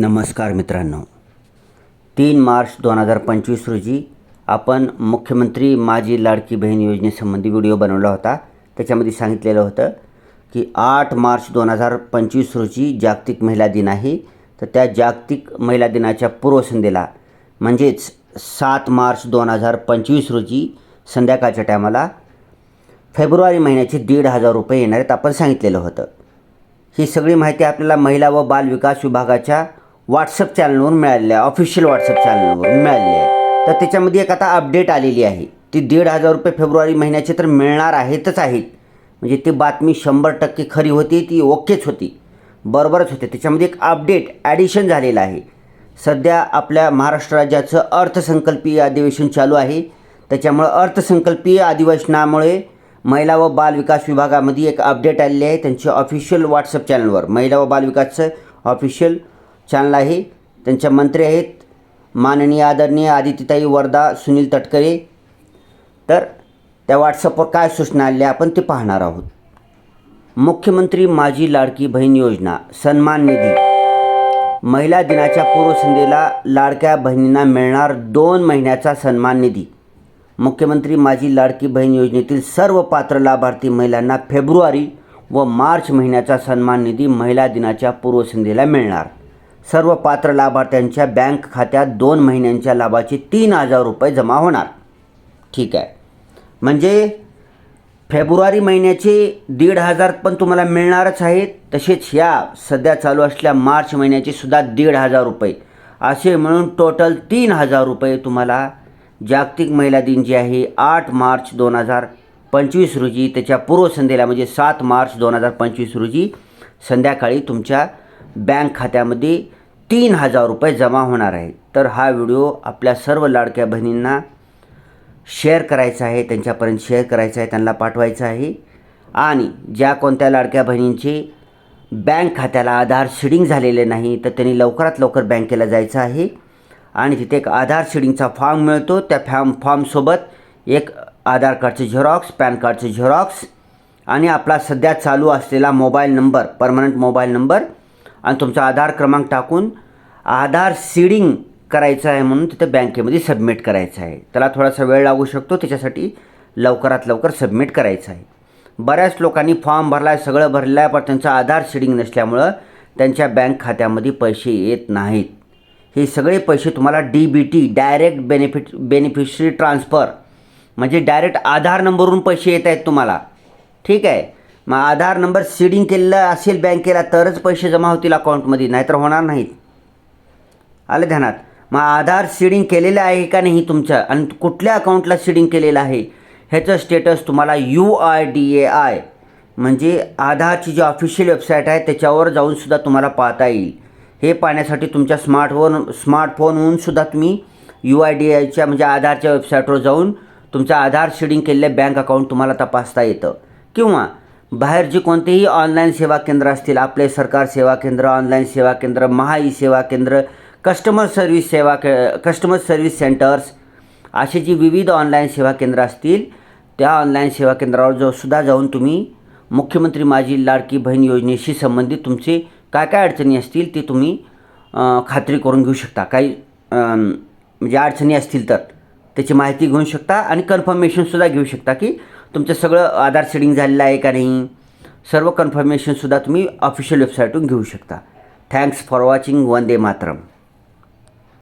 नमस्कार मित्रांनो. तीन मार्च दोन हजार पंचवीस रोजी आपण मुख्यमंत्री माझी लाडकी बहीण योजनेसंबंधी व्हिडिओ बनवला होता. त्याच्यामध्ये सांगितलेलं होतं की आठ मार्च दोन हजार पंचवीस रोजी जागतिक महिला दिन आहे. तर त्या जागतिक महिला दिनाच्या पूर्वसंध्येला म्हणजेच सात मार्च दोन हजार पंचवीस रोजी संध्याकाळच्या टायमाला फेब्रुवारी महिन्याचे दीड हजार रुपये येणार आहेत आपण सांगितलेलं होतं. ही सगळी माहिती आपल्याला महिला व बाल विकास विभागाच्या व्हॉट्सअप चॅनलवरून मिळालेलं आहे ऑफिशियल व्हॉट्सअप चॅनलवरून मिळालेली आहे तर त्याच्यामध्ये एक आता अपडेट आलेली आहे. ती दीड हजार रुपये फेब्रुवारी महिन्याचे तर मिळणार आहेतच आहेत. म्हणजे ती बातमी शंभर टक्के खरी होती ती ओकेच होती. बरोबरच होते. त्याच्यामध्ये एक अपडेट ॲडिशन झालेलं आहे. सध्या आपल्या महाराष्ट्र राज्याचं अर्थसंकल्पीय अधिवेशन चालू आहे. त्याच्यामुळं अर्थसंकल्पीय अधिवेशनामुळे महिला व बाल विकास विभागामध्ये एक अपडेट आलेली आहे. त्यांच्या ऑफिशियल व्हॉट्सअप चॅनलवर महिला व बाल विकासचं ऑफिशियल चॅनल आहे त्यांच्या मंत्री आहेत. माननीय आदरणीय आदित्यताई वर्धा सुनील तटकरे. तर त्या व्हॉट्सअपवर काय सूचना आल्या आपण ते पाहणार आहोत. मुख्यमंत्री माझी लाडकी बहीण योजना सन्मान निधी. महिला दिनाच्या पूर्वसंध्येला लाडक्या बहिणींना मिळणार दोन महिन्याचा सन्मान निधी. मुख्यमंत्री माझी लाडकी बहीण योजनेतील सर्व पात्र लाभार्थी महिलांना फेब्रुवारी व मार्च महिन्याचा सन्मान निधी महिला दिनाच्या पूर्वसंध्येला मिळणार. सर्व पात्र लाभार्थ्यांच्या बँक खात्यात दोन महिन्यांच्या लाभाचे तीन हजार रुपये जमा होणार. ठीक आहे. म्हणजे फेब्रुवारी महिन्याचे दीड हजार पण तुम्हाला मिळणारच आहेत. तसेच ह्या सध्या चालू असलेल्या मार्च महिन्याचे सुद्धा दीड हजार रुपये. असे म्हणून टोटल तीन हजार रुपये तुम्हाला जागतिक महिला दिन जे आहे आठ मार्च दोन हजार पंचवीस रोजी त्याच्या पूर्वसंध्येला म्हणजे सात मार्च दोन हजार पंचवीस रोजी संध्याकाळी तुमच्या बँक खात्यामध्ये तीन हजार रुपये जमा होणार आहे. तर हा व्हिडिओ आपल्या सर्व लाडक्या बहिणींना शेअर करायचा आहे त्यांच्यापर्यंत शेअर करायचा आहे त्यांना पाठवायचा आहे. आणि ज्या कोणत्या लाडक्या बहिणींचे बँक खात्याला आधार शिडिंग झालेले नाही तर त्यांनी लवकरात लवकर बँकेला जायचं आहे. आणि तिथे एक आधार शिडिंगचा फॉर्म मिळतो. त्या फॉर्म फॉर्मसोबत एक आधार कार्डचे झेरॉक्स पॅन कार्डचे झेरॉक्स आणि आपला सध्या चालू असलेला mobile number permanent mobile number आणि तुमचा आधार क्रमांक टाकून आधार सीडिंग करायचं आहे म्हणून तिथं बँकेमध्ये सबमिट करायचं आहे. त्याला थोडासा वेळ लागू शकतो त्याच्यासाठी लवकरात लवकर सबमिट करायचं आहे. बऱ्याच लोकांनी फॉर्म भरला आहे सगळं भरलं आहे पण त्यांचं आधार सीडिंग नसल्यामुळं त्यांच्या बँक खात्यामध्ये पैसे येत नाहीत. हे सगळे पैसे तुम्हाला D B T direct benefit beneficiary transfer म्हणजे डायरेक्ट आधार नंबरवरून पैसे येत आहेत तुम्हाला. ठीक आहे? मग आधार नंबर सीडिंग केलेलं असेल बँकेला तरच पैसे जमा होतील अकाउंटमध्ये नाहीतर होणार नाहीत. आलं ध्यानात? मग आधार सीडिंग केलेलं आहे का नाही तुमचं? आणि कुठल्या अकाउंटला सीडिंग केलेलं आहे? ह्याचं स्टेटस तुम्हाला U I D A I म्हणजे आधारची जी ऑफिशियल वेबसाईट आहे त्याच्यावर जाऊनसुद्धा तुम्हाला पाहता येईल. हे पाहण्यासाठी तुमच्या स्मार्टफोन स्मार्टफोनहून सुद्धा तुम्ही यू आय डी आयच्या म्हणजे आधारच्या वेबसाईटवर जाऊन तुमचं आधार सीडिंग केलेलं बँक अकाउंट तुम्हाला तपासता येतं. किंवा बाहेरची कोणतेही ऑनलाईन सेवा केंद्र असतील आपले सरकार सेवा केंद्र ऑनलाईन सेवा केंद्र महाई सेवा केंद्र कस्टमर सर्व्हिस सेवा के कस्टमर सर्व्हिस सेंटर्स अशी जी विविध ऑनलाईन सेवा केंद्र असतील त्या ऑनलाईन सेवा केंद्रावर जो सुद्धा जाऊन तुम्ही मुख्यमंत्री माझी लाडकी बहीण योजनेशी संबंधित तुमचे काय काय अडचणी असतील ते तुम्ही खात्री करून घेऊ शकता. काही म्हणजे अडचणी असतील तर त्याची माहिती घेऊ शकता आणि कन्फर्मेशनसुद्धा घेऊ शकता की तुमचं सगळं आधार सेडिंग झालेलं आहे का नाही? सर्व कन्फर्मेशनसुद्धा तुम्ही ऑफिशियल वेबसाईटून घेऊ शकता. Thanks for watching Vande Mataram.